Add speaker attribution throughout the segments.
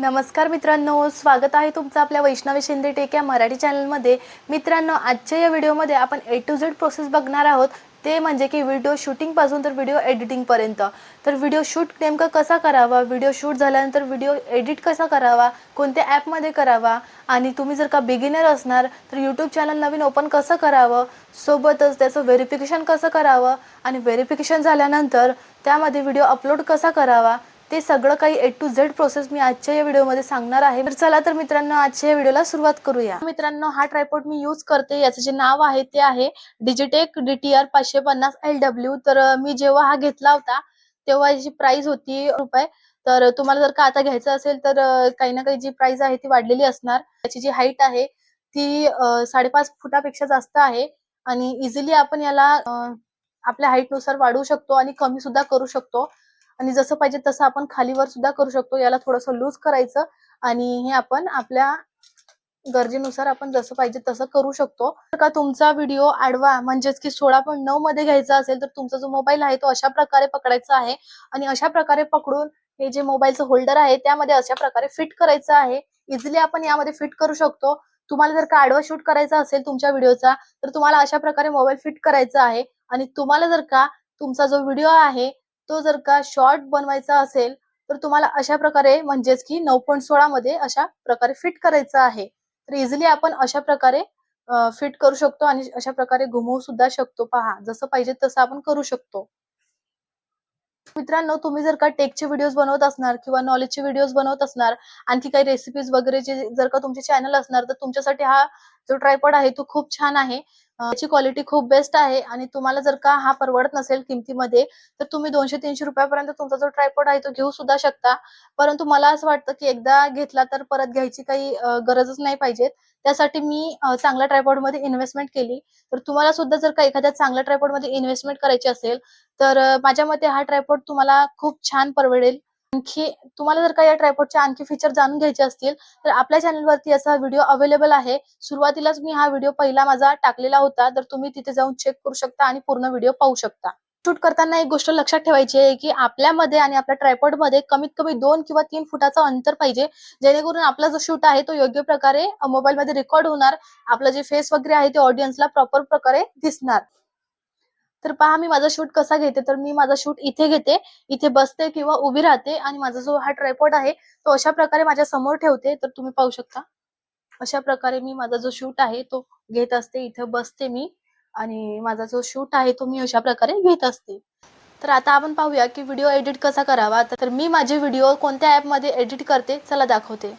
Speaker 1: नमस्कार मित्रांनो स्वागत आहे तुमचं आपल्या वैष्णवी शिंदे टेक या मराठी चॅनलमध्ये. मित्रांनो आजच्या या व्हिडिओमध्ये आपण ए टू झेड प्रोसेस बघणार आहोत. ते म्हणजे की व्हिडिओ शूटिंगपासून तर व्हिडिओ एडिटिंगपर्यंत तर व्हिडिओ शूट नेमकं कसा करावा? व्हिडिओ शूट झाल्यानंतर व्हिडिओ एडिट कसा करावा? कोणत्या ॲपमध्ये करावा? आणि तुम्ही जर का बिगिनर असणार तर यूट्यूब चॅनल नवीन ओपन कसं करावं? सोबतच त्याचं व्हेरिफिकेशन कसं करावं? आणि व्हेरिफिकेशन झाल्यानंतर त्यामध्ये व्हिडिओ अपलोड कसा करावा? ते सगळं काही ए टू झेड प्रोसेस मी आजच्या या व्हिडिओमध्ये सांगणार आहे. तर चला तर मित्रांनो आजच्या या व्हिडिओला सुरुवात करूया. मित्रांनो हा ट्रायपोर्ट मी यूज करते. याचं जे नाव आहे ते आहे डिजिटेक डीटीआर पाचशे पन्नास एल डब्ल्यू तर मी जेव्हा हा घेतला होता तेव्हा याची प्राइस होती रुपये. तर तुम्हाला जर का आता घ्यायचं असेल तर काही ना काही जी प्राइस आहे ती वाढलेली असणार. त्याची जी हाईट आहे ती साडेपाच फुटापेक्षा जास्त आहे. आणि इझिली आपण याला आपल्या हाईटनुसार नुसार वाढवू शकतो आणि कमी सुद्धा करू शकतो. आणि जसं पाहिजे तसं आपण खालीवर सुद्धा करू शकतो. याला थोडंसं लूज करायचं आणि हे आपण आपल्या गरजेनुसार आपण जसं पाहिजे तसं करू शकतो. का तुमचा व्हिडिओ आडवा म्हणजेच की सोळा पॉईंट नऊ मध्ये घ्यायचा असेल तर तुमचा जो मोबाईल आहे तो अशा प्रकारे पकडायचा आहे आणि अशा प्रकारे पकडून हे जे मोबाईलचं होल्डर आहे त्यामध्ये अशा प्रकारे फिट करायचं आहे. इझिली आपण यामध्ये फिट करू शकतो. तुम्हाला जर का आडवा शूट करायचा असेल तुमच्या व्हिडिओचा तर तुम्हाला अशा प्रकारे मोबाईल फिट करायचा आहे. आणि तुम्हाला जर का तुमचा जो व्हिडिओ आहे तो जर का शॉर्ट बनवायचा असेल तर तुम्हाला अशा प्रकारे म्हणजेच की नऊ पॉईंट सोळा मध्ये अशा प्रकारे फिट करायचं आहे. तर इझिली आपण अशा प्रकारे फिट करू शकतो आणि अशा प्रकारे घुमवू सुद्धा शकतो. पहा जसं पाहिजे तसं आपण करू शकतो. मित्रांनो तुम्ही जर का टेकचे व्हिडिओज बनवत असणार किंवा नॉलेजचे व्हिडिओज बनवत असणार आणखी काही रेसिपीज वगैरेचे जर का तुमचे चॅनल असणार तर तुमच्यासाठी हा जो ट्रायपॉड आहे तो खूप छान आहे. याची क्वालिटी खूप बेस्ट आहे आणि तुम्हाला जर का हा परवडत नसेल किमतीमध्ये तर तुम्ही दोनशे तीनशे रुपयापर्यंत तुमचा जो ट्रायपॉड आहे तो घेऊ सुद्धा शकता. परंतु मला असं वाटतं की एकदा घेतला तर परत घ्यायची काही गरजच नाही पाहिजे त्यासाठी मी चांगल्या ट्रायपॉडमध्ये इन्व्हेस्टमेंट केली. तर तुम्हाला सुद्धा जर का एखाद्या चांगल्या ट्रायपॉडमध्ये इन्व्हेस्टमेंट करायची असेल तर माझ्या मते हा ट्रायपॉड तुम्हाला खूप छान परवडेल. आणखी तुम्हाला जर का या ट्रायपॉडचे आणखी फीचर जाणून घ्यायचे असतील तर आपल्या चॅनलवरती याचा व्हिडिओ अवेलेबल आहे. सुरुवातीलाच मी हा व्हिडिओ पहिला माझा टाकलेला होता तर तुम्ही तिथे जाऊन चेक करू शकता आणि पूर्ण व्हिडिओ पाहू शकता. शूट करताना एक गोष्ट लक्षात ठेवायची आहे की आपल्यामध्ये आणि आपल्या ट्रायपॉडमध्ये कमीत कमी दोन किंवा तीन फुटाचं अंतर पाहिजे जेणेकरून आपला जो शूट आहे तो योग्य प्रकारे मोबाईलमध्ये रेकॉर्ड होणार आपलं जे फेस वगैरे आहे ते ऑडियन्सला प्रॉपर प्रकारे दिसणार. तर पहा मी माझा शूट कसा घेते? तर मी माझा शूट इथे घेते इथे बसते किंवा उभी राहते आणि माझा जो हा ट्रायपॉड आहे तो अशा प्रकारे माझ्यासमोर ठेवते. तर तुम्ही पाहू शकता. अशा प्रकारे मी माझा जो शूट आहे तो घेत असते इथे बसते मी आणि माझा जो शूट आहे तो मी अशा प्रकारे घेत असते. तर आता आपण पाहूया की व्हिडिओ एडिट कसा करावा. तर मी माझे व्हिडिओ कोणत्या ॲपमध्ये एडिट करते चला दाखवते.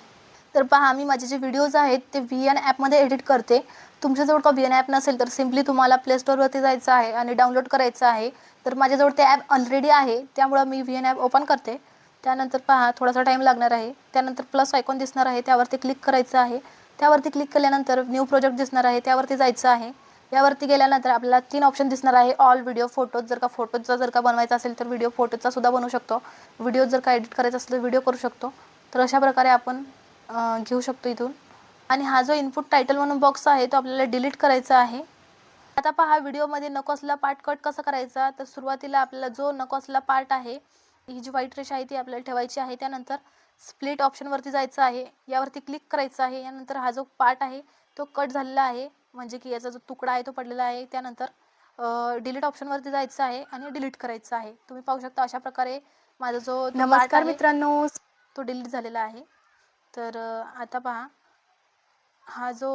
Speaker 1: तर पहा मी माझे जे व्हिडिओज आहेत ते व्ही एन ॲपमध्ये एडिट करते. तुमच्याजवळ का व्ही एन ॲप नसेल तर सिम्पली तुम्हाला प्ले स्टोअरवरती जायचं आहे आणि डाउनलोड करायचं आहे. तर माझ्याजवळ ते ॲप ऑलरेडी आहे. त्यामुळं मी व्ही एन ॲप ओपन करते. त्यानंतर पहा थोडासा टाईम लागणार आहे. त्यानंतर प्लस आयकॉन दिसणार आहे. त्यावरती क्लिक करायचं आहे. त्यावरती क्लिक केल्यानंतर न्यू प्रोजेक्ट दिसणार आहे. त्यावरती जायचं आहे. यावरती गेल्यानंतर आपल्याला तीन ऑप्शन दिसणार आहे. ऑल व्हिडिओ फोटोज जर का फोटोचा जर का बनवायचा असेल तर व्हिडिओ फोटोजचा सुद्धा बनवू शकतो. व्हिडिओ जर का एडिट करायचा असेल तर व्हिडिओ करू शकतो. तर अशा प्रकारे आपण घेऊ शकतो इथून. आणि हा जो इनपुट टायटल म्हणून बॉक्स आहे तो आपल्याला डिलीट करायचा आहे. आता पहा व्हिडिओमध्ये नको असलेला पार्ट कट कसा करायचा? तर सुरुवातीला आपल्याला जो नको असलेला पार्ट आहे ही जी व्हाईट रेष आहे ती आपल्याला ठेवायची आहे. त्यानंतर स्प्लिट ऑप्शनवरती जायचं आहे. यावरती क्लिक करायचं आहे. यानंतर हा जो पार्ट आहे तो कट झालेला आहे. म्हणजे की याचा जो तुकडा आहे तो पडलेला आहे. त्यानंतर डिलीट ऑप्शनवरती जायचं आहे आणि डिलीट करायचं आहे. तुम्ही पाहू शकता अशा प्रकारे माझा जो
Speaker 2: नमस्कार मित्रांनो.
Speaker 1: तो डिलीट झालेला आहे. तर आता पहा हा जो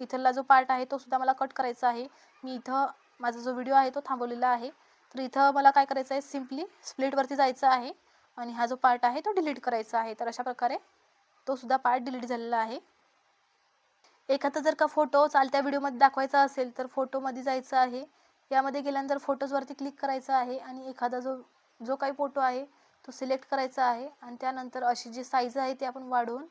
Speaker 1: इथला जो पार्ट आहे तो सुद्धा मला कट करायचा आहे. मी इथं माझा जो व्हिडिओ आहे तो थांबवलेला आहे. तर इथं मला काय करायचं आहे सिम्पली स्प्लिटवरती जायचं आहे आणि हा जो पार्ट आहे तो डिलीट करायचा आहे. तर अशा प्रकारे तो सुद्धा पार्ट डिलीट झालेला आहे. एखादा जर का फोटो चालत्या व्हिडिओमध्ये दाखवायचा असेल तर फोटोमध्ये जायचं आहे. यामध्ये गेल्यानंतर फोटोजवरती क्लिक करायचं आहे आणि एखादा जो जो काही फोटो आहे तो सिलेक्ट करायचा आहे. आणि त्यानंतर अशी जी साईज आहे ती आपण वाढवून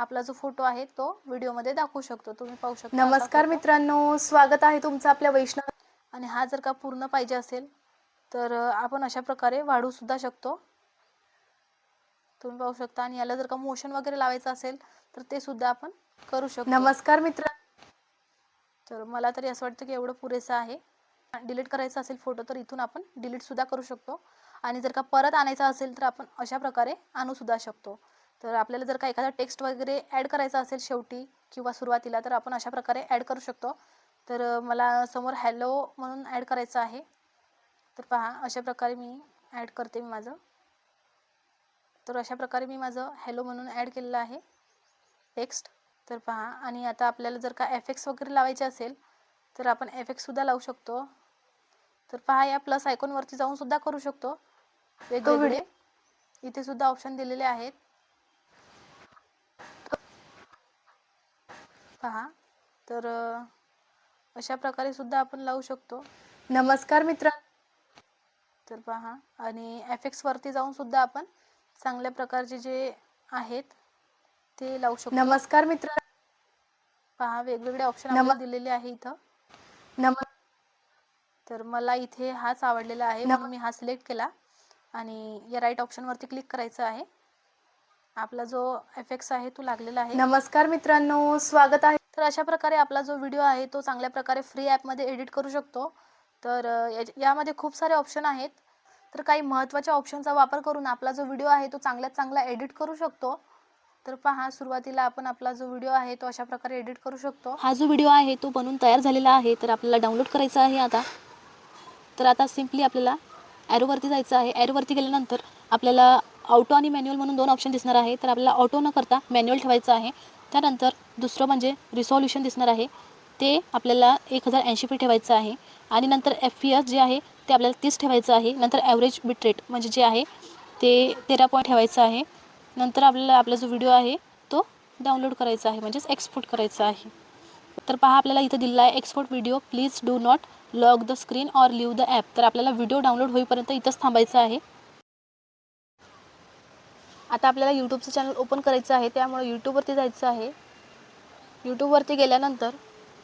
Speaker 1: आपला जो फोटो आहे तो व्हिडिओमध्ये दाखवू शकतो. तुम्ही पाहू शकता
Speaker 2: नमस्कार. मित्रांनो स्वागत आहे तुमचं आपल्या वैष्णव
Speaker 1: आणि हा जर का पूर्ण पाहिजे असेल तर आपण अशा प्रकारे वाढवू सुद्धा शकतो. तुम्ही पाहू शकता आणि याला जर का मोशन वगैरे लावायचं असेल तर ते सुद्धा आपण करू शकतो.
Speaker 2: नमस्कार मित्र
Speaker 1: तर मला तरी असं वाटतं की एवढं पुरेसं आहे. डिलीट करायचा असेल फोटो तर इथून आपण डिलीट सुद्धा करू शकतो. आणि जर का परत आणायचा असेल तर आपण अशा प्रकारे आणू सुद्धा शकतो. तर आपल्याला जर का एखादा टेक्स्ट वगैरे ॲड करायचा असेल शेवटी किंवा सुरुवातीला तर आपण अशा प्रकारे ॲड करू शकतो. तर मला समोर हॅलो म्हणून ॲड करायचं आहे. तर पहा अशा प्रकारे मी ॲड करते मी माझं. तर अशा प्रकारे मी माझं हॅलो म्हणून ॲड केलेलं आहे. टेक्स्ट तर पहा आणि आता आपल्याला जर का एफ एक्स वगैरे लावायचे असेल तर आपण एफ एक्ससुद्धा लावू शकतो. तर पहा या प्लस आयकॉनवरती जाऊन सुद्धा करू शकतो. वेगवेगळे. इथे सुद्धा ऑप्शन दिलेले आहेत. पहा. तर अशा प्रकारे सुद्धा आपण लावू शकतो.
Speaker 2: नमस्कार मित्र.
Speaker 1: तर पहा. आणि एफ एक्सवरती जाऊन सुद्धा आपण चांगल्या प्रकारचे जे आहेत ते लावू शकतो.
Speaker 2: नमस्कार मित्र.
Speaker 1: पहा वेगवेगळे ऑप्शन दिलेले आहे इथं.
Speaker 2: नम
Speaker 1: तर मला इथे हाच आवडलेला आहे म्हणून मी हा सिलेक्ट केला. आणि या राईट ऑप्शनवरती क्लिक करायचं आहे. आपला जो एफेक्ट्स आहे तो लागलेला आहे.
Speaker 2: नमस्कार मित्रांनो स्वागत आहे.
Speaker 1: तर अशा प्रकारे आपला जो व्हिडिओ आहे तो चांगल्या प्रकारे फ्री ॲपमध्ये एडिट करू शकतो. तर यामध्ये खूप सारे ऑप्शन आहेत. तर काही महत्त्वाच्या ऑप्शनचा वापर करून आपला जो व्हिडिओ आहे तो चांगल्यात चांगला एडिट करू शकतो. तर पहा सुरुवातीला आपण आपला जो व्हिडिओ आहे तो अशा प्रकारे एडिट करू शकतो. हा जो व्हिडिओ आहे तो बनवून तयार झालेला आहे. तर आपल्याला डाउनलोड करायचा आहे आता. तर आता सिम्पली आपल्याला ॲरोवरती जायचं आहे. ॲरोवरती गेल्यानंतर आपल्याला ऑटो आणि मॅन्युअल म्हणून दोन ऑप्शन दिसणार आहे. तर आपल्याला ऑटो न करता मॅन्युअल ठेवायचं आहे. त्यानंतर दुसरं म्हणजे रिसॉल्युशन दिसणार आहे. ते आपल्याला एक हजार ऐंशी फी ठेवायचं आहे. आणि नंतर एफ पी एस जे आहे ते आपल्याला तीस ठेवायचं आहे. नंतर ॲव्हरेज बिट रेट म्हणजे जे आहे ते तेरा पॉईंट ठेवायचं आहे. नंतर आपल्याला आपला जो व्हिडिओ आहे तो डाउनलोड करायचा आहे. म्हणजेच एक्सपोर्ट करायचा आहे. तर पहा आपल्याला इथं दिलेला आहे export video please do not lock the screen or leave the app तर आपल्याला व्हिडिओ डाउनलोड होईपर्यंत इथंच थांबायचं आहे. आता आपल्याला यूट्यूबचं चॅनल ओपन करायचं आहे त्यामुळे यूट्यूबवरती जायचं आहे. यूट्यूबवरती गेल्यानंतर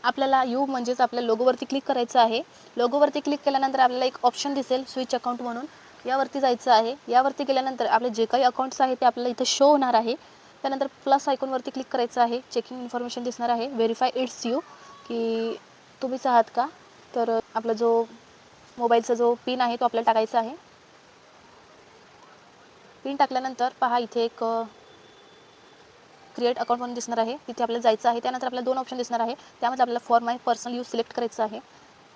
Speaker 1: आपल्याला यू म्हणजेच आपल्या लोगोवरती क्लिक करायचं आहे. लोगोवरती क्लिक केल्यानंतर आपल्याला एक ऑप्शन दिसेल स्विच अकाउंट म्हणून. यावरती जायचं आहे. यावरती गेल्यानंतर आपले जे काही अकाउंट्स आहेत ते आपल्याला इथं शो होणार आहे. त्यानंतर प्लस आयकॉनवरती क्लिक करायचं आहे. चेकिंग इन्फॉर्मेशन दिसणार आहे. व्हेरीफाय इट्स यू की तुम्हीच आहात का? तर आपला जो मोबाईलचा जो पिन आहे तो आपल्याला टाकायचा आहे. पिन टाकल्यानंतर पहा इथे एक क्रिएट अकाउंट म्हणून दिसणार आहे. तिथे आपल्याला जायचं आहे. त्यानंतर आपल्याला दोन ऑप्शन दिसणार आहे. त्यामध्ये आपल्याला for my personal use select करायचं आहे.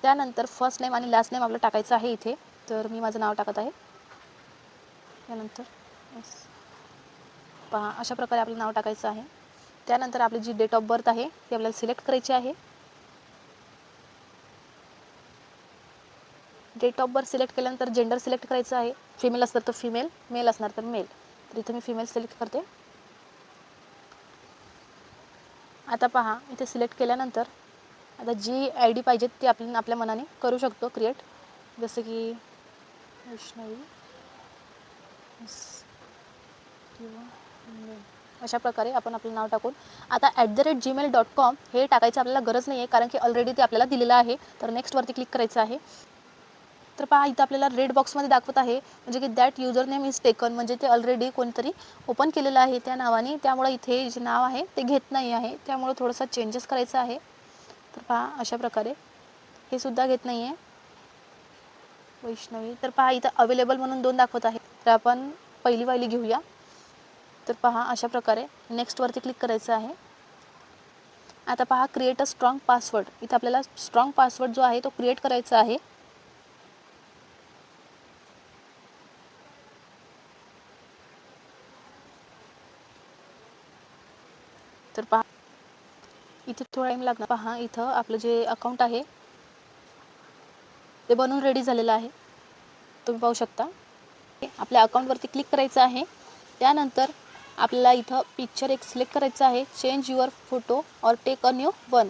Speaker 1: त्यानंतर फर्स्ट नेम आणि लास्ट नेम आपल्याला टाकायचं आहे इथे. तर मी माझं नाव टाकत आहे. त्यानंतर पहा अशा प्रकारे आपलं नाव टाकायचं आहे. त्यानंतर आपली जी डेट ऑफ बर्थ आहे ती आपल्याला सिलेक्ट करायची आहे. डेट ऑफ बर्थ सिलेक्ट केल्यानंतर जेंडर सिलेक्ट करायचं आहे. फिमेल असणार तर फिमेल मेल असणार तर मेल तर इथे मी फिमेल सिलेक्ट करते. आता पहा इथे सिलेक्ट केल्यानंतर आता जी आय डी पाहिजे ती आपण आपल्या मनाने करू शकतो क्रिएट जसं की वैष्णवी किंवा अशा प्रकारे आपण आपलं नाव टाकून. आता at the rate Gmail dot com हे टाकायचं आपल्याला गरज नाही आहे कारण की ऑलरेडी ते आपल्याला दिलेलं आहे. तर नेक्स्टवरती क्लिक करायचं आहे. तर पहा इथं आपल्याला रेड बॉक्समध्ये दाखवत आहे. म्हणजे की that user name is taken म्हणजे ते ऑलरेडी कोणतरी ओपन केलेलं आहे त्या नावाने. त्यामुळे इथे जे नाव आहे ते घेत नाही आहे. त्यामुळे थोडंसं चेंजेस करायचं आहे. तर पहा अशा प्रकारे. हे सुद्धा घेत नाही आहे वैष्णवी. तर पहा इथं अवेलेबल म्हणून दोन दाखवत आहे तर आपण पहिली वाली घेऊया. तर पहा अशा प्रकारे. नेक्स्टवरती क्लिक करायचं आहे. आता पहा क्रिएट अ स्ट्रॉंग पासवर्ड इथं आपल्याला स्ट्रॉंग पासवर्ड जो आहे तो क्रिएट करायचा आहे तर पहा इथे थोडा टाईम लागणार. पहा इथं आपलं जे अकाउंट आहे ते बनवून रेडी झालेलं आहे. तुम्ही पाहू शकता. आपल्या अकाउंटवरती क्लिक करायचं आहे. त्यानंतर आपल्याला इथं पिक्चर एक सिलेक्ट करायचं आहे. Change your photo or take a new one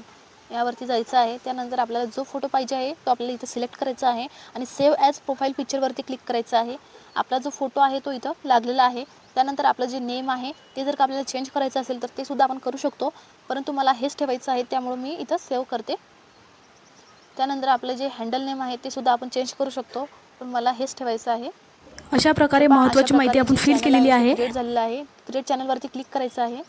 Speaker 1: यावरती जायचं आहे. त्यानंतर आपल्याला जो फोटो पाहिजे आहे तो आपल्याला इथं सिलेक्ट करायचा आहे. आणि सेव्ह ॲज प्रोफाईल पिक्चरवरती क्लिक करायचं आहे. आपला जो फोटो आहे तो इथं लागलेला आहे. त्यानंतर आपलं जे नेम आहे ते जर का आपल्याला चेंज करायचं असेल तर ते सुद्धा आपण करू शकतो. परंतु मला हेच ठेवायचं आहे त्यामुळे मी इथं सेव्ह करते. त्यानंतर आपलं जे हँडल नेम आहे ते सुद्धा आपण चेंज करू शकतो. पण मला हेच ठेवायचं आहे.
Speaker 2: अशा प्रकारे महत्त्वाची माहिती आपण फिल केलेली आहे
Speaker 1: क्रिएट झालेलं आहे क्रिएट चॅनलवरती क्लिक करायचं आहे.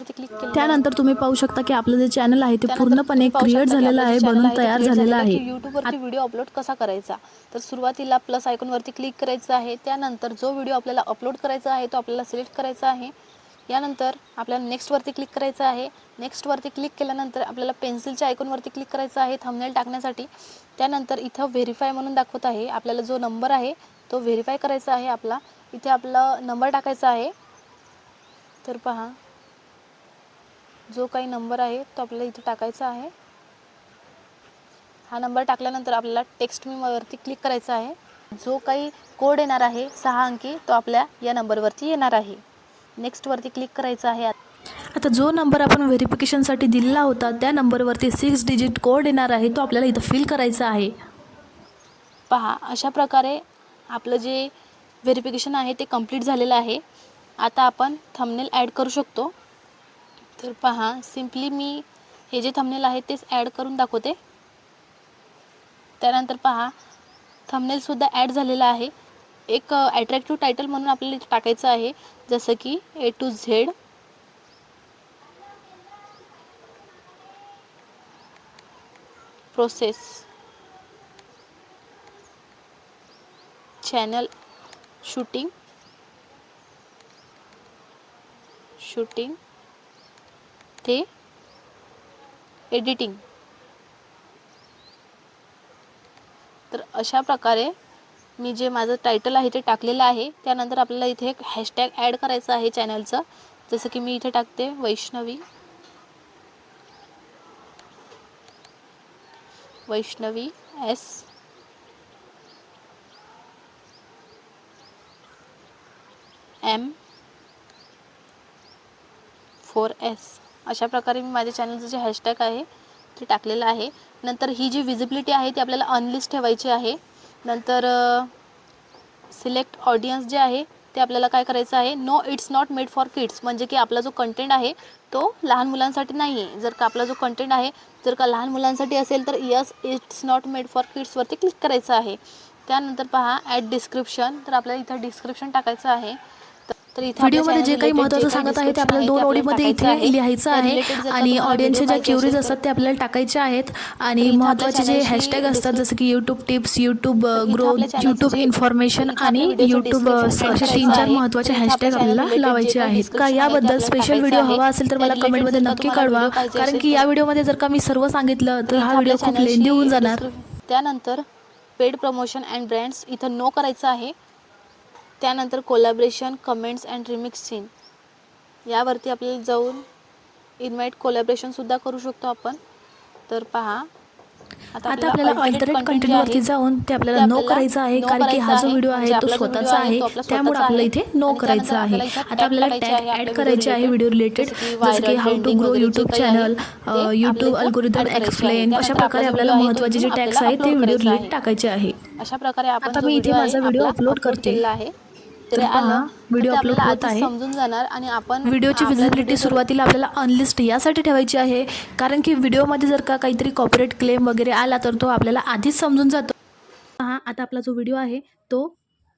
Speaker 2: त्यानंतर तुम्ही पाहू शकता की आपलं जे चॅनल आहे ते पूर्णपणे क्रिएट झालेलं आहे बनून तयार झालेलं
Speaker 1: आहे. यूट्यूबवरती व्हिडिओ अपलोड कसा करायचा? तर सुरुवातीला प्लस आयकॉनवरती क्लिक करायचं आहे. त्यानंतर जो व्हिडिओ आपल्याला अपलोड करायचा आहे तो आपल्याला सिलेक्ट करायचा आहे. यानंतर आपल्याला नेक्स्टवरती क्लिक करायचं आहे. नेक्स्टवरती क्लिक केल्यानंतर आपल्याला पेन्सिलच्या आयकॉनवरती क्लिक करायचं आहे थंबनेल टाकण्यासाठी. त्यानंतर इथं व्हेरीफाय म्हणून दाखवत आहे. आपल्याला जो नंबर आहे तो व्हेरीफाय करायचा आहे आपला. इथे आपला नंबर टाकायचा आहे. तर पहा. जो काही नंबर आहे तो आपल्याला इथे टाकायचा आहे. हा नंबर टाकल्यानंतर आपल्याला टेक्स्ट वरती क्लिक करायचा आहे. जो काही कोड येणार आहे सहा अंकी तो आपल्या या नंबरवरती येणार आहे. नेक्स्टवरती क्लिक करायचं आहे.
Speaker 2: आता जो नंबर आपण व्हेरिफिकेशनसाठी दिलेला होता त्या नंबरवरती सिक्स डिजिट कोड येणार आहे तो आपल्याला इथं फिल करायचा आहे.
Speaker 1: पहा अशा प्रकारे आपलं जे व्हेरिफिकेशन आहे ते कंप्लीट झालेलं आहे. आता आपण थंबनेल ॲड करू शकतो. तर पहा सिम्पली मी हे जे थंबनेल आहे तेच ॲड करून दाखवते. त्यानंतर पहा थंबनेलसुद्धा ॲड झालेलं आहे. एक ॲट्रॅक्टिव्ह टायटल म्हणून आपल्याला टाकायचं आहे जसं की A to Z process channel shooting shooting ते एडिटिंग तर अशा प्रकारे मी जे माझं टायटल आहे ते टाकलेलं आहे. त्यानंतर आपल्याला इथे एक हॅशटॅग ॲड करायचं आहे चॅनलचं जसं की मी इथे टाकते Vaishnavi. Vaishnavi S. M. Four S. अशा प्रकारे मी माझ्या चॅनलचं जे हॅशटॅग आहे ते टाकलेलं आहे. नंतर ही जी विजिबिलिटी आहे ती आपल्याला अनलिस्ट ठेवायची आहे. नंतर सिलेक्ट ऑडियन्स जे आहे ते आपल्याला काय करायचं आहे? No it's not made for kids म्हणजे की आपला जो कंटेंट आहे तो लहान मुलांसाठी नाही आहे जर का आपला जो कंटेंट आहे जर का लहान मुलांसाठी असेल तर yes it's not made for किड्सवरती click करायचं आहे. त्यानंतर पहा ॲट डिस्क्रिप्शन तर आपल्याला इथं डिस्क्रिप्शन टाकायचं आहे तर- तर इथे आपल्या
Speaker 2: व्हिडिओमध्ये जे काही महत्त्वाचं सांगत आहे ते आपल्याला दोन ओळीमध्ये इथे लिहायचं आहे आणि ऑडियन्सचे ज्या क्युरीज असतात ते आपल्याला टाकायचे आहेत. आणि महत्त्वाचे जे हॅशटॅग असतात जसं की YouTube tips YouTube growth YouTube information आणि यूट्यूब असे तीन चार. महत्त्वाचे हॅशटॅग आपल्याला लावायचे आहेत. का याबद्दल स्पेशल व्हिडिओ. हवा असेल तर मला कमेंटमध्ये नक्की कळवा. कारण की या व्हिडिओमध्ये जर का मी सर्व सांगितलं तर हा व्हिडिओ खूप लेंदी होऊन जाणार.
Speaker 1: त्यानंतर पेड प्रमोशन अँड ब्रँड्स इथं नो करायचं आहे. त्यानंतर collaboration comments and remix scene यावरती आपल्याला जाऊन इन्व्हाइट कोलॅबरेशनसुद्धा करू शकतो आपण तर पहा
Speaker 2: आता आपल्याला अल्टरनेट
Speaker 1: content
Speaker 2: कंटेंट
Speaker 1: जे आहे,
Speaker 2: वरती जाऊन ते आपल्याला नो करायचं आहे कारण की हा जो. व्हिडिओ आहे तो स्वतःचा आहे त्यामुळे आपल्याला. इथे नो करायचं आहे आता आपल्याला टॅग ॲड करायचे आहे व्हिडिओ रिलेटेड
Speaker 1: जसं की
Speaker 2: how to grow YouTube channel YouTube algorithm. Explain अशा प्रकारे
Speaker 1: आपला
Speaker 2: आपल्याला महत्त्वाचे जे टॅग्स आहेत ते व्हिडिओ रिलेट. टाकायचे आहे
Speaker 1: अशा प्रकारे
Speaker 2: आता मी इथे माझा
Speaker 1: आपला
Speaker 2: upload करते.
Speaker 1: आहे
Speaker 2: तर पहा, upload
Speaker 1: आपल्याला
Speaker 2: होत आहे.
Speaker 1: समजून जाणार आणि आपण
Speaker 2: व्हिडिओची विजिबिलिटी सुरुवातीला आपल्याला अनलिस्ट यासाठी ठेवायची आहे. कारण की व्हिडिओमध्ये जर का काहीतरी कॉपरेट क्लेम वगैरे आला तर तो आपल्याला आधीच समजून जातो. हा आता आपला जो व्हिडिओ आहे तो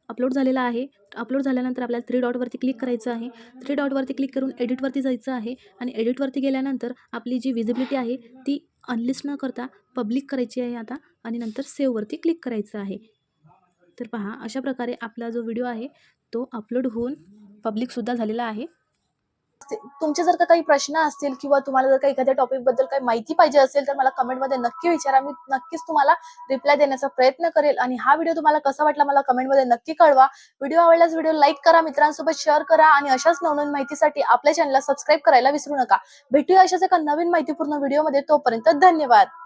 Speaker 2: अपलोड झालेला आहे. अपलोड झाल्यानंतर आपल्याला थ्री डॉटवरती क्लिक करायचं आहे. थ्री डॉटवरती क्लिक करून एडिटवरती जायचं आहे. आणि एडिटवरती गेल्यानंतर आपली जी विजिबिलिटी आहे ती अनलिस्ट न करता पब्लिक करायची आहे आता. आणि नंतर सेववरती क्लिक करायचं आहे. तर पहा अशा प्रकारे आपला जो व्हिडिओ आहे तो अपलोड होऊन पब्लिकसुद्धा झालेला आहे.
Speaker 1: तुमचे जर का काही प्रश्न असतील किंवा तुम्हाला जर का एखाद्या टॉपिकबद्दल काही माहिती पाहिजे असेल तर मला कमेंटमध्ये नक्की विचारा. मी नक्कीच तुम्हाला रिप्लाय देण्याचा प्रयत्न करेल. आणि हा व्हिडिओ तुम्हाला कसा वाटला मला कमेंटमध्ये नक्की कळवा. व्हिडिओ आवडल्यास व्हिडिओ लाईक करा मित्रांसोबत शेअर करा आणि अशाच नवनवीन माहितीसाठी आपल्या चॅनलला सबस्क्राईब करायला विसरू नका. भेटूया अशाच एका नवीन माहितीपूर्ण व्हिडिओमध्ये तोपर्यंत धन्यवाद.